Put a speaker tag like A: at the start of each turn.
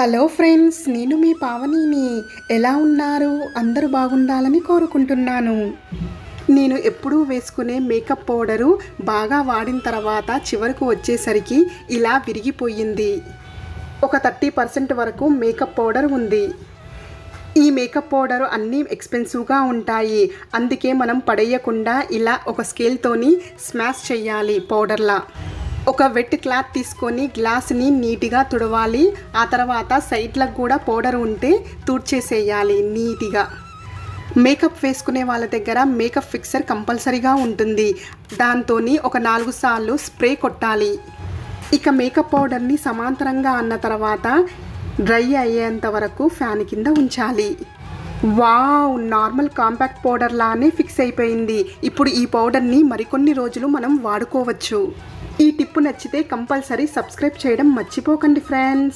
A: Hello friends నేను మీ పావనిని. ఎలా ఉన్నారు? అందరూ బాగుండాలని కోరుకుంటున్నాను. నేను ఎప్పుడూ వేసుకునే మేకప్ పౌడరు బాగా వాడిన తర్వాత చివరకు వచ్చేసరికి ఇలా విరిగిపోయింది. ఒక థర్టీ పర్సెంట్ వరకు మేకప్ పౌడర్ ఉంది. ఈ మేకప్ పౌడర్ అన్నీ ఎక్స్పెన్సివ్గా ఉంటాయి. అందుకే మనం పడేయకుండా ఇలా ఒక స్కేల్తోని స్మాష్ చేయాలి పౌడర్లా. ఒక వెట్ క్లాత్ తీసుకొని గ్లాస్ని నీట్గా తుడవాలి. ఆ తర్వాత సైడ్లకు కూడా పౌడర్ ఉంటే తుడిచేసేయాలి నీట్గా. మేకప్ వేసుకునే వాళ్ళ దగ్గర మేకప్ ఫిక్సర్ కంపల్సరీగా ఉంటుంది. దాంతో ఒక నాలుగు సార్లు స్ప్రే కొట్టాలి. ఇక మేకప్ పౌడర్ని సమాంతరంగా అన్న తర్వాత డ్రై అయ్యేంత వరకు ఫ్యాన్ కింద ఉంచాలి. వావ్! నార్మల్ కాంపాక్ట్ పౌడర్ లానే ఫిక్స్ అయిపోయింది. ఇప్పుడు ఈ పౌడర్ని మరికొన్ని రోజులు మనం వాడుకోవచ్చు. ఈ టిప్పు నచ్చితే కంపల్సరీ సబ్స్క్రైబ్ చేయడం మర్చిపోకండి ఫ్రెండ్స్.